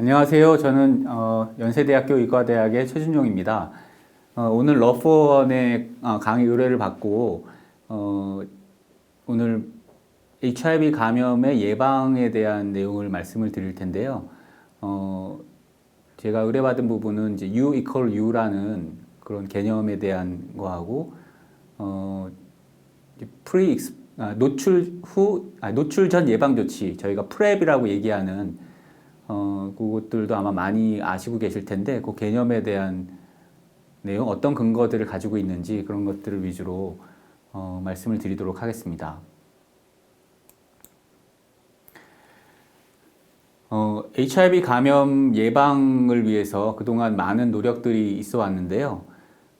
안녕하세요. 저는 어, 연세대학교 의과대학의 최준용입니다. 어, 오늘 러프원의 어, 강의 의뢰를 받고 어, 오늘 HIV 감염의 예방에 대한 내용을 말씀을 드릴 텐데요. 어, 제가 의뢰받은 부분은 이제 U equal U라는 그런 개념에 대한 거하고 어, 프리 아, 노출 후 아, 노출 전 예방 조치 저희가 프랩이라고 얘기하는 어, 그것들도 아마 많이 아시고 계실 텐데 그 개념에 대한 내용 어떤 근거들을 가지고 있는지 그런 것들을 위주로 어, 말씀을 드리도록 하겠습니다. 어, HIV 감염 예방을 위해서 그동안 많은 노력들이 있어 왔는데요.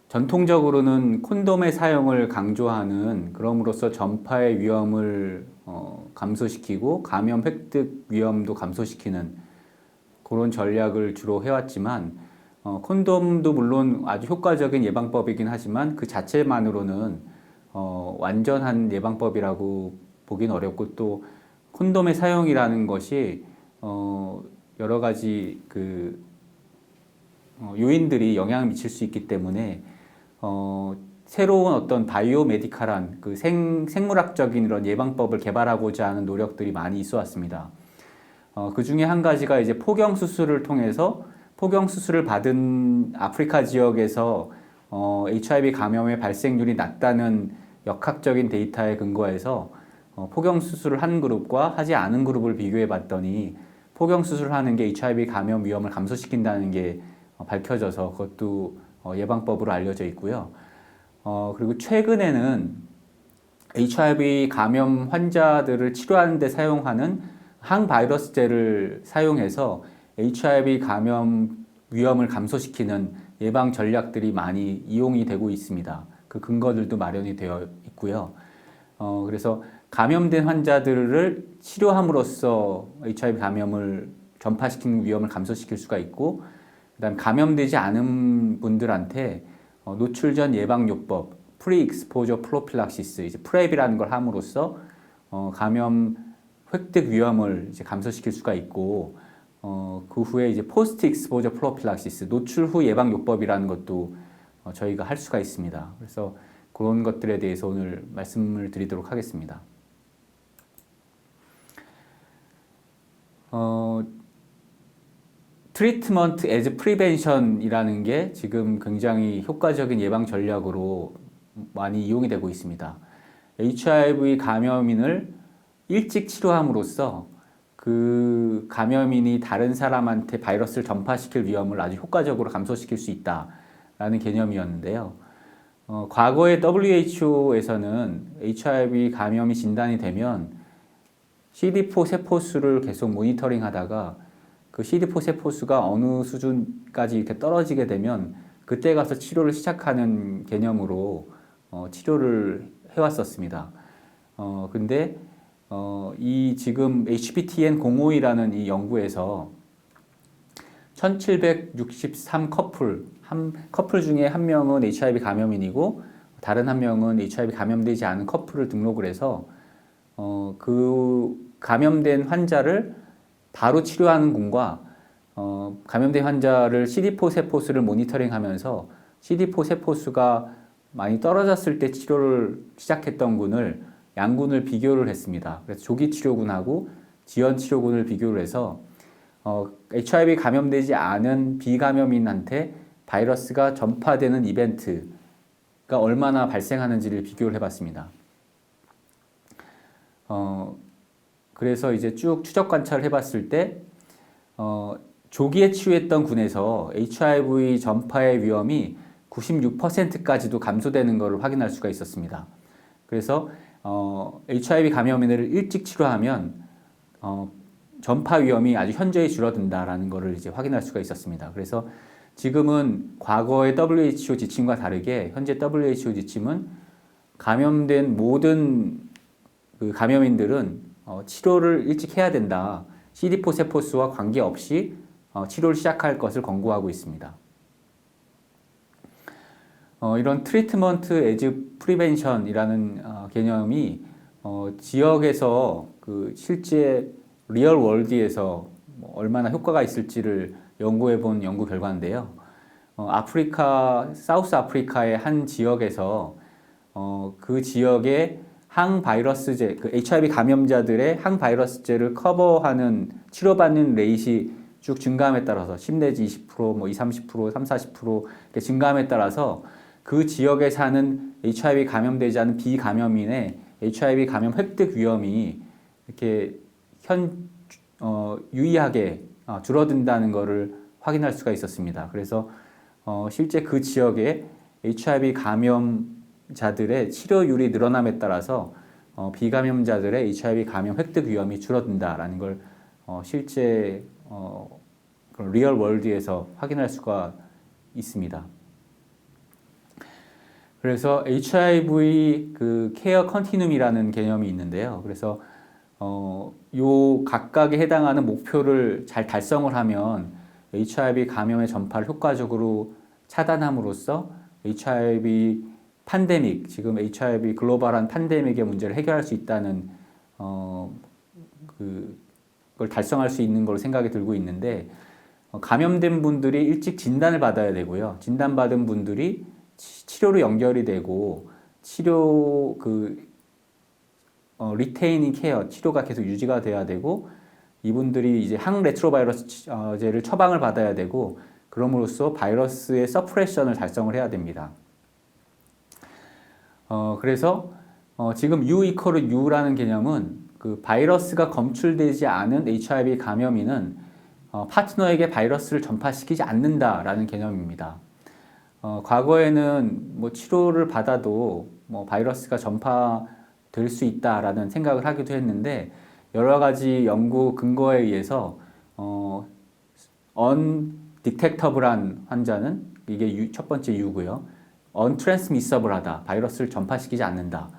전통적으로는 콘돔의 사용을 강조하는 그럼으로써 전파의 위험을 어, 감소시키고 감염 획득 위험도 감소시키는 그런 전략을 주로 해왔지만 어, 콘돔도 물론 아주 효과적인 예방법이긴 하지만 그 자체만으로는 어, 완전한 예방법이라고 보긴 어렵고 또 콘돔의 사용이라는 것이 어, 여러 가지 그 어, 요인들이 영향을 미칠 수 있기 때문에 어, 새로운 어떤 바이오 메디칼한 그 생, 생물학적인 이런 예방법을 개발하고자 하는 노력들이 많이 있어 왔습니다. 어, 그 중에 한 가지가 이제 포경 수술을 통해서 포경 수술을 받은 아프리카 지역에서 어, HIV 감염의 발생률이 낮다는 역학적인 데이터에 근거해서 어, 포경 수술을 한 그룹과 하지 않은 그룹을 비교해 봤더니 포경 수술을 하는 게 HIV 감염 위험을 감소시킨다는 게 어, 밝혀져서 그것도 어, 예방법으로 알려져 있고요. 어, 그리고 최근에는 HIV 감염 환자들을 치료하는 데 사용하는 항바이러스제를 사용해서 HIV 감염 위험을 감소시키는 예방 전략들이 많이 이용이 되고 있습니다. 그 근거들도 마련이 되어 있고요. 어, 그래서 감염된 환자들을 치료함으로써 HIV 감염을 전파시키는 위험을 감소시킬 수가 있고, 그다음 감염되지 않은 분들한테 어, 노출 전 예방 요법, 프리 익스포저 프로필락시스, 이제 프랩이라는 걸 함으로써 어, 감염 획득 위험을 이제 감소시킬 수가 있고 어, 그 후에 이제 포스트 익스포저 프로필락시스 노출 후 예방 요법이라는 것도 어, 저희가 할 수가 있습니다. 그래서 그런 것들에 대해서 오늘 말씀을 드리도록 하겠습니다. 어, 트리트먼트 에즈 프리벤션이라는 게 지금 굉장히 효과적인 예방 전략으로 많이 이용이 되고 있습니다. HIV 감염인을 일찍 치료함으로써 그 감염인이 다른 사람한테 바이러스를 전파시킬 위험을 아주 효과적으로 감소시킬 수 있다라는 개념이었는데요. 어, 과거의 WHO에서는 HIV 감염이 진단이 되면 CD4 세포수를 계속 모니터링 하다가 그 CD4 세포수가 어느 수준까지 이렇게 떨어지게 되면 그때 가서 치료를 시작하는 개념으로 어, 치료를 해왔었습니다. 어, 근데 어, 이 지금 HPTN 052라는 이 연구에서 1763 커플, 한 커플 중에 한 명은 HIV 감염인이고 다른 한 명은 HIV 감염되지 않은 커플을 등록을 해서 어, 그 감염된 환자를 바로 치료하는 군과 어, 감염된 환자를 CD4 세포수를 모니터링하면서 CD4 세포수가 많이 떨어졌을 때 치료를 시작했던 군을 양군을 비교를 했습니다. 그래서 조기 치료군하고 지연 치료군을 비교를 해서 어, HIV 감염되지 않은 비감염인한테 바이러스가 전파되는 이벤트가 얼마나 발생하는지를 비교를 해봤습니다. 어, 그래서 이제 쭉 추적 관찰을 해봤을 때 어, 조기에 치유했던 군에서 HIV 전파의 위험이 96%까지도 감소되는 것을 확인할 수가 있었습니다. 그래서 어, HIV 감염인을 일찍 치료하면 어, 전파 위험이 아주 현저히 줄어든다라는 것을 이제 확인할 수가 있었습니다. 그래서 지금은 과거의 WHO 지침과 다르게 현재 WHO 지침은 감염된 모든 그 감염인들은 어, 치료를 일찍 해야 된다. CD4 세포수와 관계없이 어, 치료를 시작할 것을 권고하고 있습니다. 어, 이런 트리트먼트 에즈 프리벤션이라는 어, 개념이 어, 지역에서 그 실제 리얼 월드에서 뭐 얼마나 효과가 있을지를 연구해 본 연구 결과인데요. 어, 아프리카, 사우스 아프리카의 한 지역에서 어, 그 지역의 항바이러스제, 그 HIV 감염자들의 항바이러스제를 커버하는 치료받는 레이시 쭉 증가함에 따라서 10 내지 20%, 뭐 20, 30%, 30, 40% 이렇게 증가함에 따라서 그 지역에 사는 HIV 감염되지 않은 비감염인의 HIV 감염 획득 위험이 이렇게 현 어, 유의하게 어, 줄어든다는 것을 확인할 수가 있었습니다. 그래서 어, 실제 그 지역에 HIV 감염자들의 치료율이 늘어남에 따라서 어, 비감염자들의 HIV 감염 획득 위험이 줄어든다라는 걸 어, 실제 어, 리얼 월드에서 확인할 수가 있습니다. 그래서 HIV 그 케어 컨티눔이라는 개념이 있는데요. 그래서 어, 요 각각에 해당하는 목표를 잘 달성을 하면 HIV 감염의 전파를 효과적으로 차단함으로써 HIV 팬데믹, 지금 HIV 글로벌한 팬데믹의 문제를 해결할 수 있다는 어, 그, 걸 달성할 수 있는 걸로 생각이 들고 있는데 어, 감염된 분들이 일찍 진단을 받아야 되고요. 진단받은 분들이 치- 치료로 연결이 되고 치료 그 어, 리테이닝 케어 치료가 계속 유지가 돼야 되고 이분들이 이제 항레트로바이러스제를 처방을 받아야 되고 그럼으로써 바이러스의 서프레션을 달성을 해야 됩니다. 어, 그래서 어, 지금 U 이퀄 U라는 개념은 그 바이러스가 검출되지 않은 HIV 감염인은 어, 파트너에게 바이러스를 전파시키지 않는다라는 개념입니다. 어, 과거에는 뭐 치료를 받아도 뭐 바이러스가 전파될 수 있다라는 생각을 하기도 했는데 여러 가지 연구 근거에 의해서 어, undetectable한 환자는 이게 유- 첫 번째 U고요. untransmissible하다. 바이러스를 전파시키지 않는다.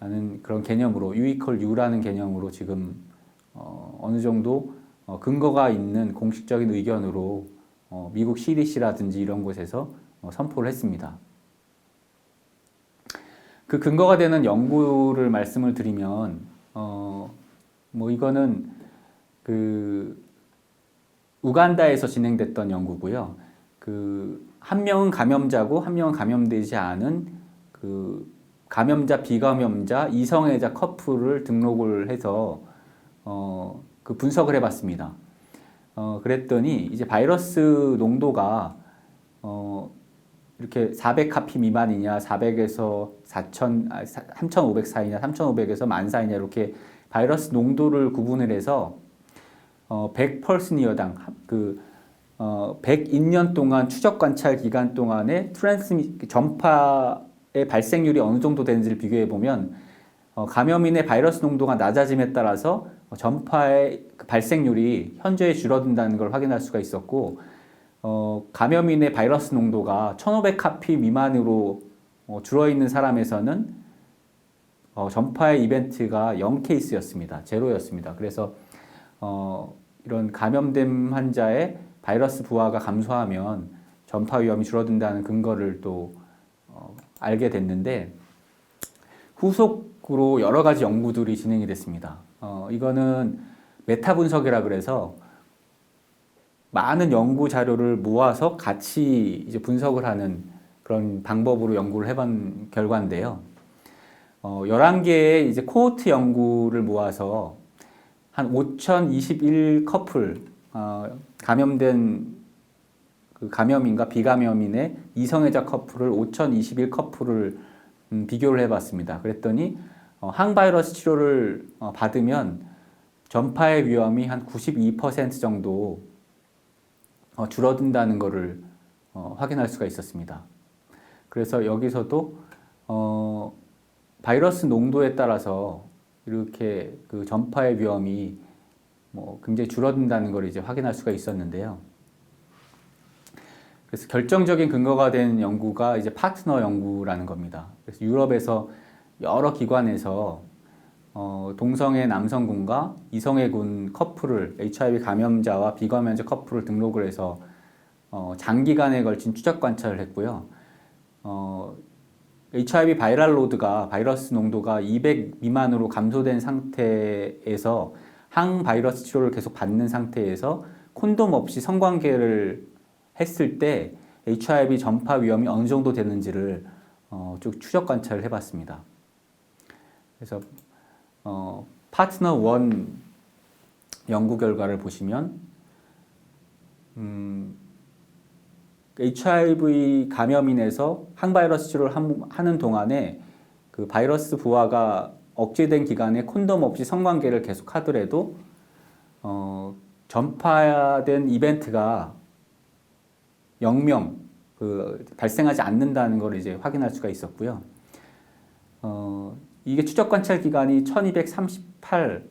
라는 그런 개념으로 equal U라는 개념으로 지금 어, 어느 정도 어, 근거가 있는 공식적인 의견으로 어, 미국 CDC라든지 이런 곳에서 어, 선포를 했습니다. 그 근거가 되는 연구를 말씀을 드리면 어, 뭐 이거는 그 우간다에서 진행됐던 연구고요. 그 한 명은 감염자고 한 명은 감염되지 않은 그 감염자 비감염자 이성애자 커플을 등록을 해서 어, 그 분석을 해봤습니다. 어, 그랬더니 이제 바이러스 농도가 어, 이렇게 400카피 미만이냐, 400에서 4,000, 아, 3,500 사이냐, 3,500에서 만 사이냐 이렇게 바이러스 농도를 구분을 해서 어, 100펄슨이어당 그 어, 102년 동안 추적 관찰 기간 동안에 트랜스미 전파의 발생률이 어느 정도 되는지를 비교해 보면 어, 감염인의 바이러스 농도가 낮아짐에 따라서 어, 전파의 그 발생률이 현저히 줄어든다는 걸 확인할 수가 있었고 어, 감염인의 바이러스 농도가 1500카피 미만으로 어, 줄어 있는 사람에서는 어, 전파의 이벤트가 0케이스였습니다. 제로였습니다. 그래서 어, 이런 감염된 환자의 바이러스 부하가 감소하면 전파 위험이 줄어든다는 근거를 또 어, 알게 됐는데 후속으로 여러 가지 연구들이 진행이 됐습니다. 어, 이거는 메타 분석이라 그래서 많은 연구 자료를 모아서 같이 이제 분석을 하는 그런 방법으로 연구를 해본 결과인데요. 어, 11개의 이제 코호트 연구를 모아서 한 5,021 커플, 어, 감염된 그 감염인과 비감염인의 이성애자 커플을 5,021 커플을 음, 비교를 해봤습니다. 그랬더니 어, 항바이러스 치료를 어, 받으면 전파의 위험이 한 92% 정도 어, 줄어든다는 것을 어, 확인할 수가 있었습니다. 그래서 여기서도 어, 바이러스 농도에 따라서 이렇게 그 전파의 위험이 뭐 굉장히 줄어든다는 걸 이제 확인할 수가 있었는데요. 그래서 결정적인 근거가 된 연구가 이제 파트너 연구라는 겁니다. 그래서 유럽에서 여러 기관에서 어, 동성애 남성군과 이성애군 커플을 HIV 감염자와 비감염자 커플을 등록을 해서 어, 장기간에 걸친 추적 관찰을 했고요. 어, HIV 바이럴 로드가 바이러스 농도가 200 미만으로 감소된 상태에서 항바이러스 치료를 계속 받는 상태에서 콘돔 없이 성관계를 했을 때 HIV 전파 위험이 어느 정도 되는지를 어, 쭉 추적 관찰을 해봤습니다. 그래서 어, 파트너 1 연구 결과를 보시면 음, HIV 감염인에서 항바이러스 치료를 함- 하는 동안에 그 바이러스 부화가 억제된 기간에 콘돔 없이 성관계를 계속 하더라도 어, 전파된 이벤트가 0명 그 발생하지 않는다는 걸 이제 확인할 수가 있었고요. 어, 이게 추적 관찰 기간이 1238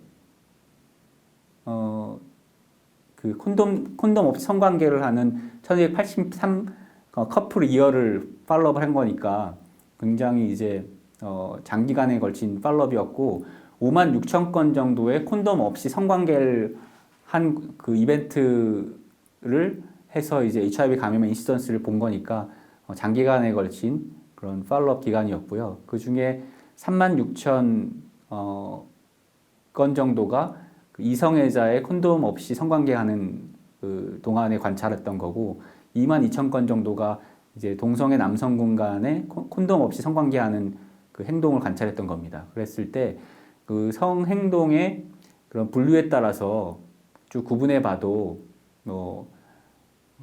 어, 그 콘돔 콘돔 없이 성관계를 하는 1283 어, 커플 이어를 팔로업을 한 거니까 굉장히 이제 어, 장기간에 걸친 팔로업이었고 5만 6천 건 정도의 콘돔 없이 성관계를 한 그 이벤트를 해서 이제 HIV 감염의 인시던스를 본 거니까 어, 장기간에 걸친 그런 팔로업 기간이었고요. 그 중에 3만 6천 어, 건 정도가 그 이성애자의 콘돔 없이 성관계하는 그 동안에 관찰했던 거고 2만 2천 건 정도가 이제 동성애 남성군 간에 콘- 콘돔 없이 성관계하는 그 행동을 관찰했던 겁니다. 그랬을 때 그 성행동의 그런 분류에 따라서 쭉 구분해 봐도 뭐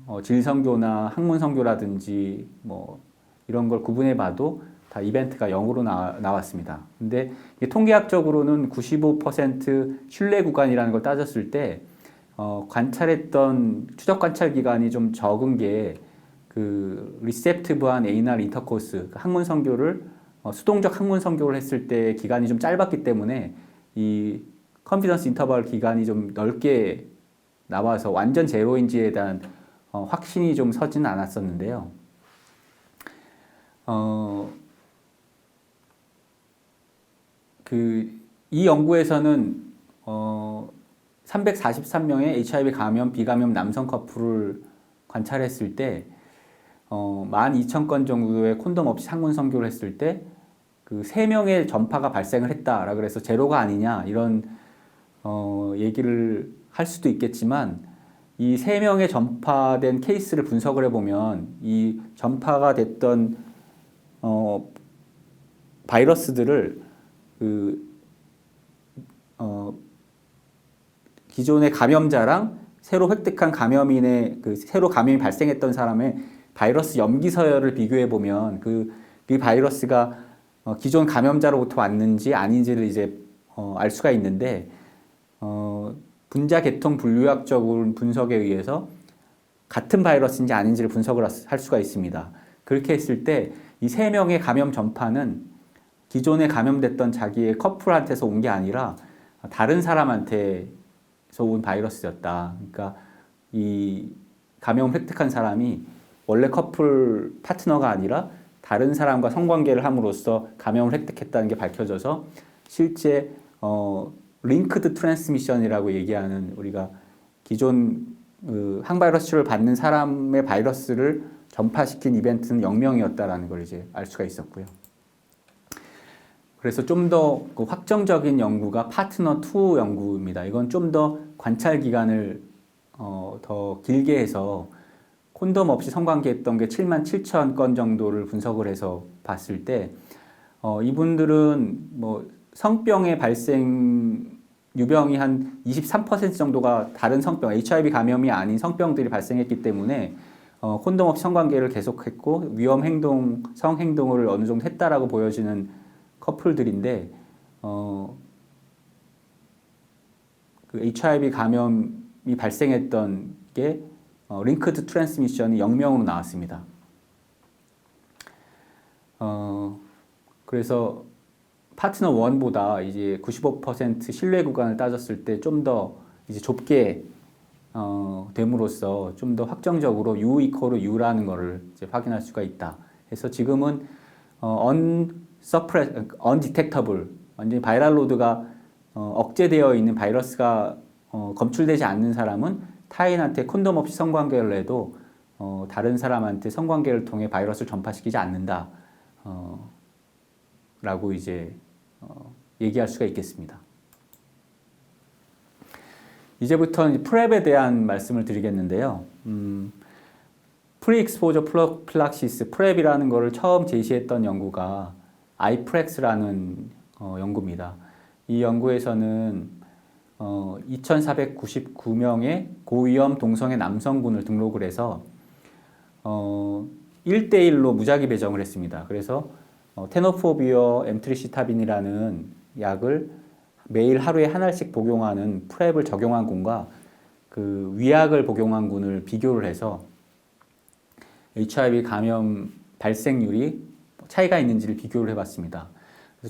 어, 질성교나 학문성교라든지 뭐 이런 걸 구분해 봐도 다 이벤트가 0으로 나, 나왔습니다. 근데 통계학적으로는 95% 신뢰 구간이라는 걸 따졌을 때 어, 관찰했던 추적 관찰 기간이 좀 적은 게 그 리셉티브한 에이날 인터코스 그 학문 선교를 어, 수동적 학문 선교를 했을 때 기간이 좀 짧았기 때문에 이 컨피던스 인터벌 기간이 좀 넓게 나와서 완전 제로인지에 대한 어, 확신이 좀 서지는 않았었는데요. 어, 그, 이 연구에서는, 어, 343명의 HIV 감염, 비감염 남성 커플을 관찰했을 때, 어, 12,000건 정도의 콘돔 없이 상문 선교를 했을 때, 그 3명의 전파가 발생을 했다라 그래서 제로가 아니냐, 이런, 어, 얘기를 할 수도 있겠지만, 이세 명의 전파된 케이스를 분석을 해보면 이 전파가 됐던 어, 바이러스들을 그 어, 기존의 감염자랑 새로 획득한 감염인의 그 새로 감염이 발생했던 사람의 바이러스 염기 서열을 비교해 보면 그, 그 바이러스가 어, 기존 감염자로부터 왔는지 아닌지를 이제 어, 알 수가 있는데 어, 분자 계통 분류학적인 분석에 의해서 같은 바이러스인지 아닌지를 분석을 할 수가 있습니다. 그렇게 했을 때 이 세 명의 감염 전파는 기존에 감염됐던 자기의 커플한테서 온 게 아니라 다른 사람한테서 온 바이러스였다. 그러니까 이 감염 획득한 사람이 원래 커플 파트너가 아니라 다른 사람과 성관계를 함으로써 감염을 획득했다는 게 밝혀져서 실제 어, 링크드 트랜스미션이라고 얘기하는 우리가 기존 그 항바이러스 치료를 받는 사람의 바이러스를 전파시킨 이벤트는 0명이었다라는 걸 이제 알 수가 있었고요. 그래서 좀더그 확정적인 연구가 파트너 2 연구입니다. 이건 좀 더 관찰 기간을 어, 더 길게 해서 콘돔 없이 성관계했던 게 7만 7천 건 정도를 분석을 해서 봤을 때 어, 이분들은 뭐 성병의 발생 유병이 한 23% 정도가 다른 성병, HIV 감염이 아닌 성병들이 발생했기 때문에 어, 콘돔 없이 성관계를 계속했고 위험 행동, 성 행동을 어느 정도 했다라고 보여지는 커플들인데 어, 그 HIV 감염이 발생했던 게 어, 링크드 트랜스미션이 0명으로 나왔습니다. 어, 그래서 파트너 1보다 이제 95% 신뢰 구간을 따졌을 때 좀 더 이제 좁게 어, 됨으로써 좀 더 확정적으로 U 이퀄로 U라는 이제 확인할 수가 있다. 그래서 지금은 어, unsuppress, undetectable, 완전히 바이럴 로드가 어, 억제되어 있는 바이러스가 어, 검출되지 않는 사람은 타인한테 콘돔 없이 성관계를 해도 어, 다른 사람한테 성관계를 통해 바이러스를 전파시키지 않는다. 어, 라고 이제 어, 얘기할 수가 있겠습니다. 이제부터는 프랩에 대한 말씀을 드리겠는데요. 음, 프리익스포저 플락시스 프랩이라는 것을 처음 제시했던 연구가 아이프렉스라는 어, 연구입니다. 이 연구에서는 어, 2,499명의 고위험 동성애 남성군을 등록을 해서 어, 1대1로 무작위 배정을 했습니다. 그래서 어, 테노포비어 엠트리시타빈이라는 약을 매일 하루에 한 알씩 복용하는 프랩을 적용한 군과 그 위약을 복용한 군을 비교를 해서 HIV 감염 발생률이 차이가 있는지를 비교를 해봤습니다.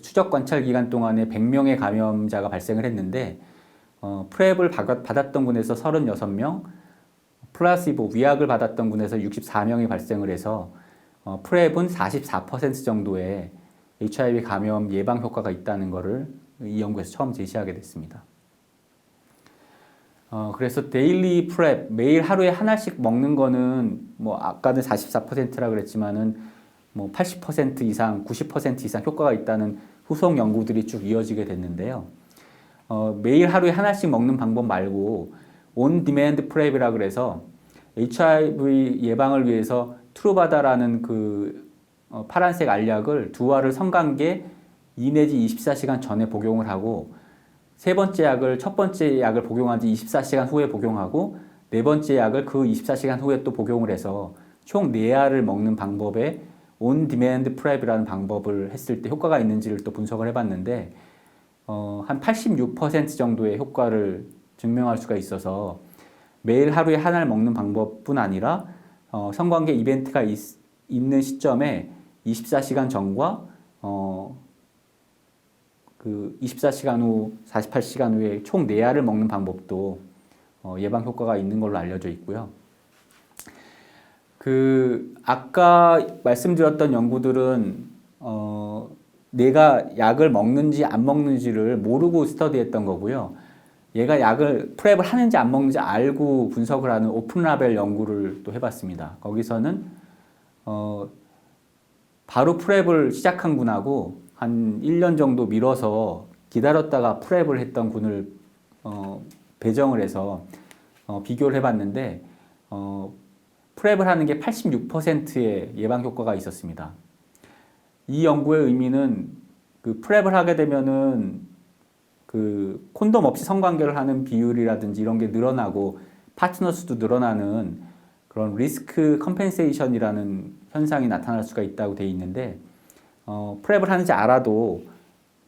추적 관찰 기간 동안에 100명의 감염자가 발생을 했는데 어, 프랩을 받았던 군에서 36명, 플라시보 위약을 받았던 군에서 64명이 발생을 해서 어, 프랩은 44% 정도의 HIV 감염 예방 효과가 있다는 것을 이 연구에서 처음 제시하게 됐습니다. 어, 그래서 데일리 프랩 매일 하루에 하나씩 먹는 거는 뭐 아까는 44%라 그랬지만은 뭐 80% 이상, 90% 이상 효과가 있다는 후속 연구들이 쭉 이어지게 됐는데요. 어, 매일 하루에 하나씩 먹는 방법 말고 온 디맨드 프랩이라 그래서 HIV 예방을 위해서 트루바다라는 그 어, 파란색 알약을 두 알을 성관계 2 내지 24시간 전에 복용을 하고 세 번째 약을 첫 번째 약을 복용한 지 24시간 후에 복용하고 네 번째 약을 그 24시간 후에 또 복용을 해서 총 4알을 먹는 방법에 온 디맨드 프랩이라는 방법을 했을 때 효과가 있는지를 또 분석을 해봤는데 어, 한 86% 정도의 효과를 증명할 수가 있어서 매일 하루에 한알 먹는 방법뿐 아니라 어, 성관계 이벤트가 있, 있는 시점에 24시간 전과 어, 그 24시간 후, 48시간 후에 총 4알을 먹는 방법도 어, 예방 효과가 있는 걸로 알려져 있고요. 그 아까 말씀드렸던 연구들은 어, 내가 약을 먹는지 안 먹는지를 모르고 스터디했던 거고요. 얘가 약을 프랩을 하는지 안 먹는지 알고 분석을 하는 오픈 라벨 연구를 또 해봤습니다. 거기서는 어, 바로 프랩을 시작한 군하고 한 1년 정도 미뤄서 기다렸다가 프랩을 했던 군을 어, 배정을 해서 어, 비교를 해봤는데 어, 프랩을 하는 게 86%의 예방 효과가 있었습니다. 이 연구의 의미는 그 프랩을 하게 되면은 그 콘돔 없이 성관계를 하는 비율이라든지 이런 게 늘어나고 파트너 수도 늘어나는 그런 리스크 컴펜세이션이라는 현상이 나타날 수가 있다고 돼 있는데 어, 프랩을 하는지 알아도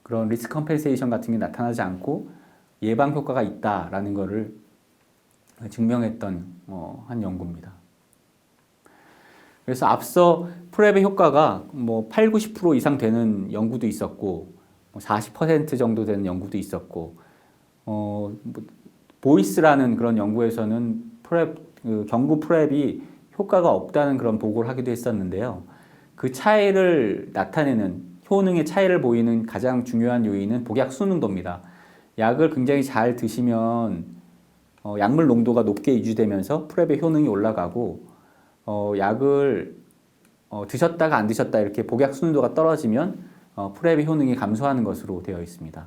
그런 리스크 컴펜세이션 같은 게 나타나지 않고 예방 효과가 있다라는 것을 증명했던 어, 한 연구입니다. 그래서 앞서 프랩의 효과가 뭐 8, 90% 이상 되는 연구도 있었고 40%뭐 정도 되는 연구도 있었고 어, 뭐 보이스라는 그런 연구에서는 프랩 그 경구 프랩이 효과가 없다는 그런 보고를 하기도 했었는데요. 그 차이를 나타내는 효능의 차이를 보이는 가장 중요한 요인은 복약 순응도입니다. 약을 굉장히 잘 드시면 어, 약물 농도가 높게 유지되면서 프랩의 효능이 올라가고 어, 약을 어, 드셨다가 안 드셨다 이렇게 복약 순도가 떨어지면 어, 프랩의 효능이 감소하는 것으로 되어 있습니다.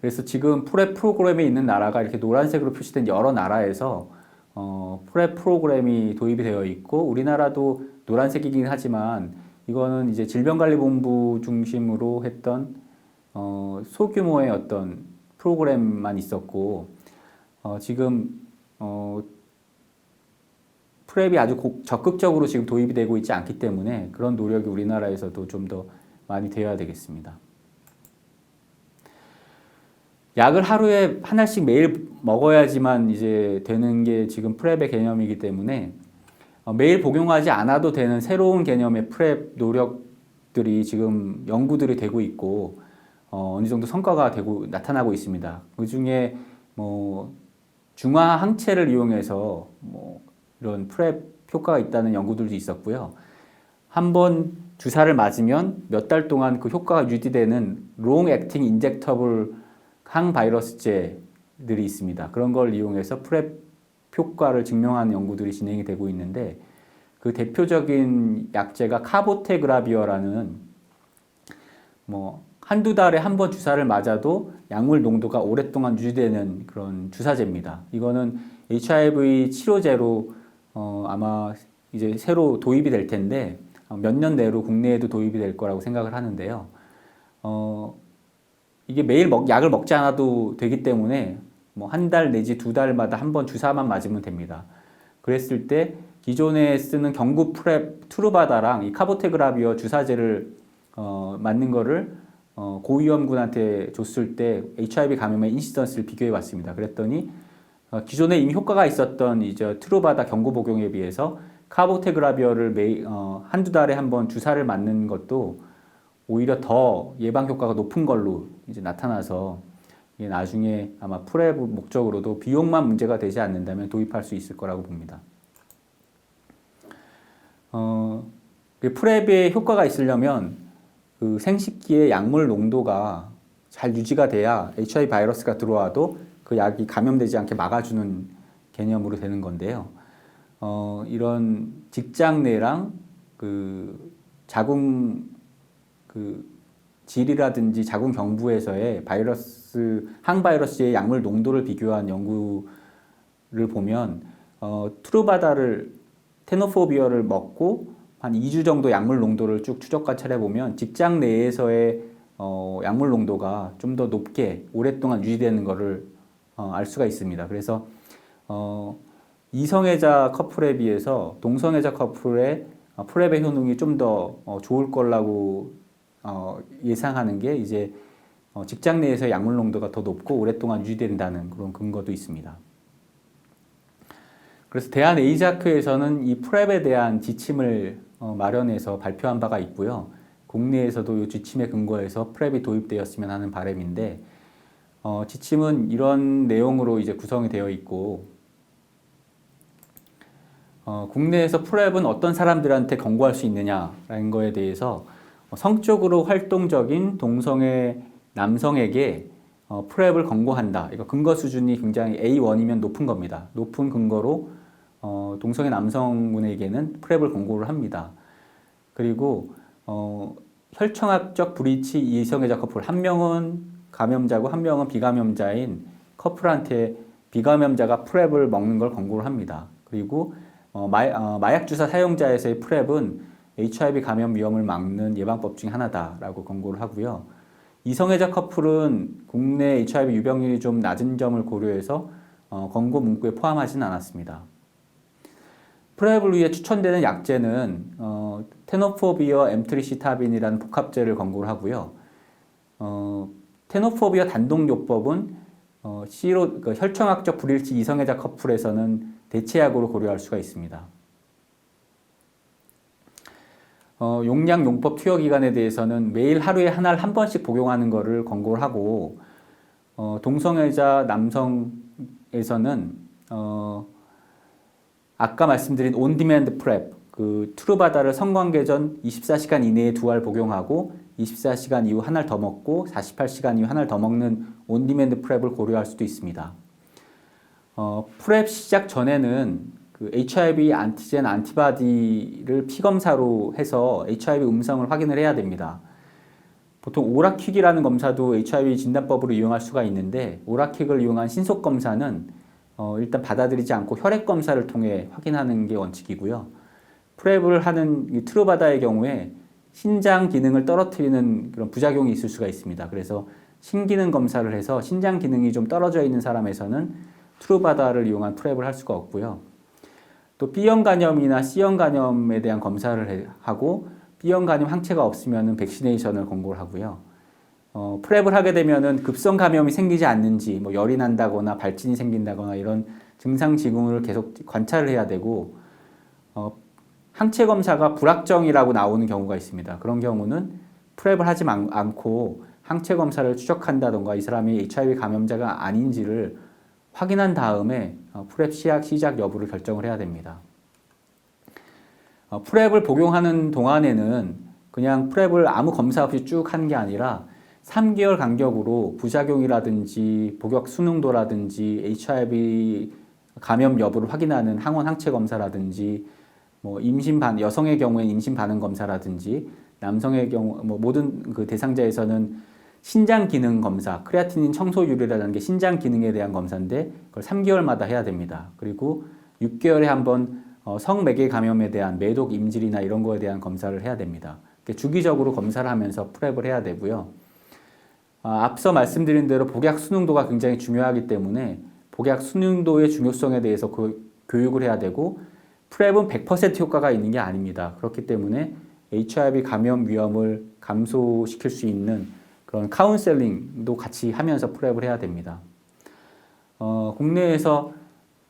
그래서 지금 프랩 프로그램에 있는 나라가 이렇게 노란색으로 표시된 여러 나라에서 어, 프랩 프로그램이 도입이 되어 있고 우리나라도 노란색이긴 하지만 이거는 이제 질병관리본부 중심으로 했던 어, 소규모의 어떤 프로그램만 있었고 어, 지금 어, 프랩이 아주 고, 적극적으로 지금 도입이 되고 있지 않기 때문에 그런 노력이 우리나라에서도 좀 더 많이 되어야 되겠습니다. 약을 하루에 하나씩 매일 먹어야지만 이제 되는 게 지금 프랩의 개념이기 때문에 어, 매일 복용하지 않아도 되는 새로운 개념의 프랩 노력들이 지금 연구들이 되고 있고 어, 어느 정도 성과가 되고 나타나고 있습니다. 그 중에 뭐 중화 항체를 이용해서 뭐 이런 프랩 효과가 있다는 연구들도 있었고요. 한 번 주사를 맞으면 몇 달 동안 그 효과가 유지되는 롱 액팅 인젝터블 항바이러스제들이 있습니다. 그런 걸 이용해서 프랩 효과를 증명한 연구들이 진행이 되고 있는데 그 대표적인 약제가 카보테그라비어라는 뭐 한두 달에 한 번 주사를 맞아도 약물 농도가 오랫동안 유지되는 그런 주사제입니다. 이거는 HIV 치료제로 어, 아마 이제 새로 도입이 될 텐데 몇 년 내로 국내에도 도입이 될 거라고 생각을 하는데요. 어, 이게 매일 먹, 약을 먹지 않아도 되기 때문에 뭐 한 달 내지 두 달마다 한 번 주사만 맞으면 됩니다. 그랬을 때 기존에 쓰는 경구 프랩 투르바다랑 이 카보테그라비어 주사제를 어, 맞는 거를 어, 고위험군한테 줬을 때 HIV 감염의 인시던스를 비교해 봤습니다. 그랬더니 어, 기존에 이미 효과가 있었던 이제 트루바다 경고 복용에 비해서 카보테그라비어를 매 어, 한두 달에 한 번 주사를 맞는 것도 오히려 더 예방 효과가 높은 걸로 이제 나타나서 이게 나중에 아마 프랩 목적으로도 비용만 문제가 되지 않는다면 도입할 수 있을 거라고 봅니다. 어, 그 프랩의 효과가 있으려면 그 생식기의 약물 농도가 잘 유지가 돼야 HIV 바이러스가 들어와도 그 약이 감염되지 않게 막아주는 개념으로 되는 건데요. 어, 이런 직장 내랑 그 자궁 그 질이라든지 자궁 경부에서의 바이러스 항바이러스의 약물 농도를 비교한 연구를 보면 어, 트루바다를 테노포비어를 먹고 한 2주 정도 약물 농도를 쭉 추적 관찰해 보면 직장 내에서의 어, 약물 농도가 좀 더 높게 오랫동안 유지되는 것을 어, 알 수가 있습니다. 그래서 어, 이성애자 커플에 비해서 동성애자 커플의 어, 프랩의 효능이 좀더 어, 좋을 거라고 어, 예상하는 게 이제 어, 직장 내에서 약물 농도가 더 높고 오랫동안 유지된다는 그런 근거도 있습니다. 그래서 대한 에이자크에서는 이 프랩에 대한 지침을 어, 마련해서 발표한 바가 있고요. 국내에서도 이 지침에 근거해서 프랩이 도입되었으면 하는 바람인데 어, 지침은 이런 내용으로 이제 구성이 되어 있고 어, 국내에서 프랩은 어떤 사람들한테 권고할 수 있느냐라는 거에 대해서 어, 성적으로 활동적인 동성애 남성에게 어, 프랩을 권고한다. 이거 근거 수준이 굉장히 A1이면 높은 겁니다. 높은 근거로 어, 동성애 남성분에게는 프랩을 권고를 합니다. 그리고 어, 혈청학적 불이치 이성애자 커플 한 명은 감염자고 한 명은 비감염자인 커플한테 비감염자가 프랩을 먹는 걸 권고를 합니다. 그리고 어, 마, 어, 마약 주사 사용자에서의 프랩은 HIV 감염 위험을 막는 예방법 중 하나다라고 권고를 하고요. 이성애자 커플은 국내 HIV 유병률이 좀 낮은 점을 고려해서 어, 권고 문구에 포함하지는 않았습니다. 프랩을 위해 추천되는 약제는 어, 테노포비어 엠트리시타빈이라는 복합제를 권고를 하고요. 어, 테노포비어 단독요법은 어, C로 그 혈청학적 불일치 이성애자 커플에서는 대체약으로 고려할 수가 있습니다. 어, 용량 용법 투여 기간에 대해서는 매일 하루에 한알한 번씩 복용하는 것을 권고를 하고 어, 동성애자 남성에서는 어, 아까 말씀드린 온디맨드 프랩 그 트루바다를 성관계 전 24시간 이내에 두 알 복용하고 24시간 이후 한알더 먹고 48시간 이후 한알더 먹는 온디맨드 프랩을 고려할 수도 있습니다. 어, 프랩 시작 전에는 그 HIV 안티젠 안티바디를 피 검사로 해서 HIV 음성을 확인을 해야 됩니다. 보통 오라킥이라는 검사도 HIV 진단법으로 이용할 수가 있는데 오라킥을 이용한 신속 검사는 어, 일단 받아들이지 않고 혈액 검사를 통해 확인하는 게 원칙이고요. 프랩을 하는 이 트루바다의 경우에 신장 기능을 떨어뜨리는 그런 부작용이 있을 수가 있습니다. 그래서 신기능 검사를 해서 신장 기능이 좀 떨어져 있는 사람에서는 트루바다를 이용한 프랩을 할 수가 없고요. 또 B형 간염이나 C형 간염에 대한 검사를 하고 B형 간염 항체가 없으면 백시네이션을 권고를 하고요. 어, 프랩을 하게 되면은 급성 감염이 생기지 않는지 뭐 열이 난다거나 발진이 생긴다거나 이런 증상 징후를 계속 관찰을 해야 되고 어, 항체 검사가 불확정이라고 나오는 경우가 있습니다. 그런 경우는 프랩을 하지 않고 항체 검사를 추적한다던가 이 사람이 HIV 감염자가 아닌지를 확인한 다음에 어, 프랩 시작 시작 여부를 결정을 해야 됩니다. 어, 프랩을 복용하는 동안에는 그냥 프랩을 아무 검사 없이 쭉 하는 게 아니라 3개월 간격으로 부작용이라든지 복역 수능도라든지 HIV 감염 여부를 확인하는 항원 항체 검사라든지 뭐 임신 반 여성의 경우에 임신 반응 검사라든지 남성의 경우 뭐 모든 그 대상자에서는 신장 기능 검사, 크레아티닌 청소율이라는 게 신장 기능에 대한 검사인데 그걸 3개월마다 해야 됩니다. 그리고 6개월에 한번 어, 성매개 감염에 대한 매독 임질이나 이런 거에 대한 검사를 해야 됩니다. 주기적으로 검사를 하면서 프랩을 해야 되고요. 아, 앞서 말씀드린 대로 복약 수능도가 굉장히 중요하기 때문에 복약 수능도의 중요성에 대해서 그 교육을 해야 되고 프랩은 100% 효과가 있는 게 아닙니다. 그렇기 때문에 HIV 감염 위험을 감소시킬 수 있는 그런 카운셀링도 같이 하면서 프랩을 해야 됩니다. 어, 국내에서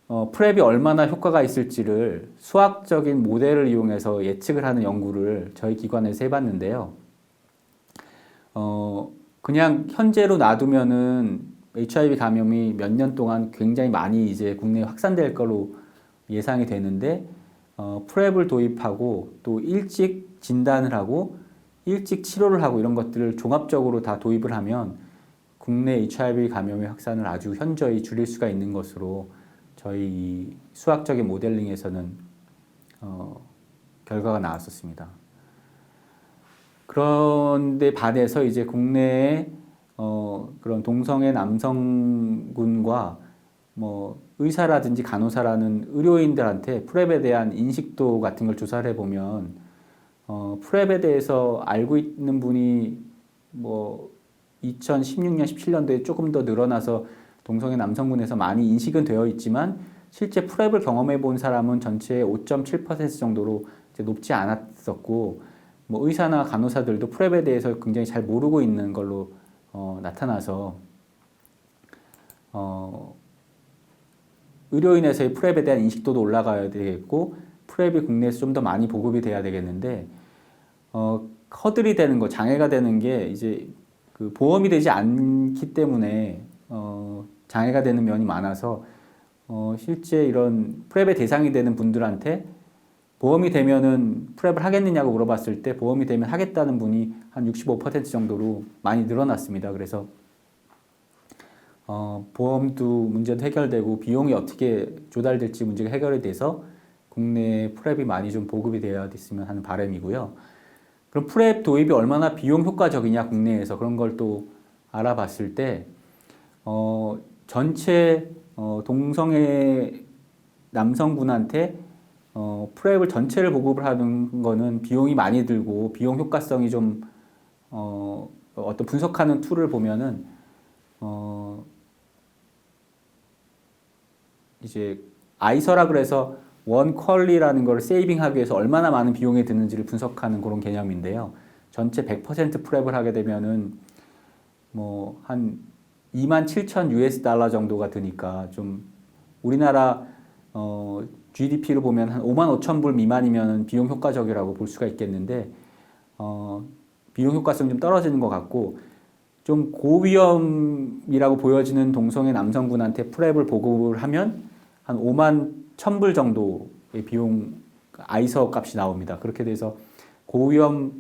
어, 프랩이 얼마나 효과가 있을지를 수학적인 모델을 이용해서 예측을 하는 연구를 저희 기관에서 해봤는데요. 어, 그냥 현재로 놔두면은 HIV 감염이 몇 년 동안 굉장히 많이 이제 국내에 확산될 걸로 예상이 되는데 어, 프랩을 도입하고 또 일찍 진단을 하고 일찍 치료를 하고 이런 것들을 종합적으로 다 도입을 하면 국내 HIV 감염의 확산을 아주 현저히 줄일 수가 있는 것으로 저희 이 수학적인 모델링에서는 어, 결과가 나왔었습니다. 그런데 반해서 이제 국내에 어, 그런 동성애 남성군과 뭐 의사라든지 간호사라는 의료인들한테 프랩에 대한 인식도 같은 걸 조사를 해보면 어, 프랩에 대해서 알고 있는 분이 뭐 2016년, 17년도에 조금 더 늘어나서 동성애 남성군에서 많이 인식은 되어 있지만 실제 프랩을 경험해 본 사람은 전체의 5.7% 정도로 높지 않았었고 뭐 의사나 간호사들도 프랩에 대해서 굉장히 잘 모르고 있는 걸로 어, 나타나서 어, 의료인에서의 프랩에 대한 인식도도 올라가야 되겠고 프랩이 국내에서 좀 더 많이 보급이 돼야 되겠는데 어, 허들이 되는 거 장애가 되는 게 이제 그 보험이 되지 않기 때문에 어, 장애가 되는 면이 많아서 어, 실제 이런 프랩의 대상이 되는 분들한테 보험이 되면은 프랩을 하겠느냐고 물어봤을 때 보험이 되면 하겠다는 분이 한 65% 정도로 많이 늘어났습니다. 그래서 어, 보험도 문제도 해결되고 비용이 어떻게 조달될지 문제가 해결이 돼서 국내에 프랩이 많이 좀 보급이 되어야 됐으면 하는 바람이고요. 그럼 프랩 도입이 얼마나 비용 효과적이냐 국내에서 그런 걸 또 알아봤을 때 어, 전체 어, 동성애 남성분한테 어, 프랩을 전체를 보급을 하는 거는 비용이 많이 들고 비용 효과성이 좀 어, 어떤 분석하는 툴을 보면은 어, 이제 아이서라 그래서 원 퀄리라는 걸 세이빙하기 위해서 얼마나 많은 비용이 드는지를 분석하는 그런 개념인데요. 전체 100% 프랩을 하게 되면은 뭐 한 2만 7천 US 달러 정도가 드니까 좀 우리나라 어 GDP로 보면 한 5만 5천 불 미만이면 비용 효과적이라고 볼 수가 있겠는데 어 비용 효과성 좀 떨어지는 것 같고 좀 고위험이라고 보여지는 동성애 남성분한테 프랩을 보급을 하면 한 5만 1천 불 정도의 비용 아이서 값이 나옵니다. 그렇게 돼서 고위험이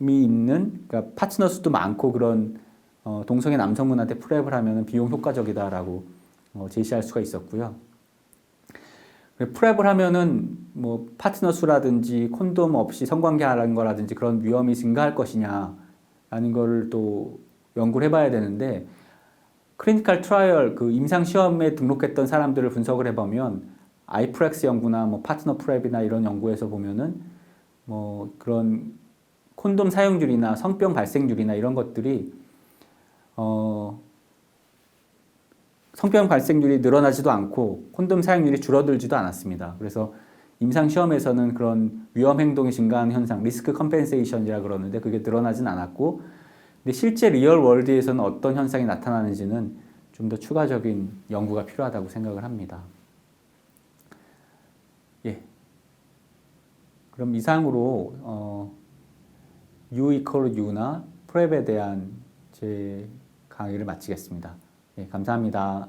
있는 그러니까 파트너 수도 많고 그런 어, 동성애 남성분한테 프랩을 하면 비용 효과적이다라고 어, 제시할 수가 있었고요. 프랩을 하면은 뭐 파트너 수라든지 콘돔 없이 성관계 하는 거라든지 그런 위험이 증가할 것이냐라는 거를 또 연구를 해봐야 되는데 클리니컬 트라이얼 그 임상 시험에 등록했던 사람들을 분석을 해보면 아이프렉스 연구나 뭐 파트너 프랩이나 이런 연구에서 보면은 뭐 그런 콘돔 사용률이나 성병 발생률이나 이런 것들이 어 성병 발생률이 늘어나지도 않고 콘돔 사용률이 줄어들지도 않았습니다. 그래서 임상 시험에서는 그런 위험 행동이 증가하는 현상, 리스크 컴펜세이션이라 그러는데 그게 늘어나진 않았고 근데 실제 리얼 월드에서는 어떤 현상이 나타나는지는 좀 더 추가적인 연구가 필요하다고 생각을 합니다. 예. 그럼 이상으로 어, U 이퀄 U나 프랩에 대한 제 강의를 마치겠습니다. 예, 감사합니다.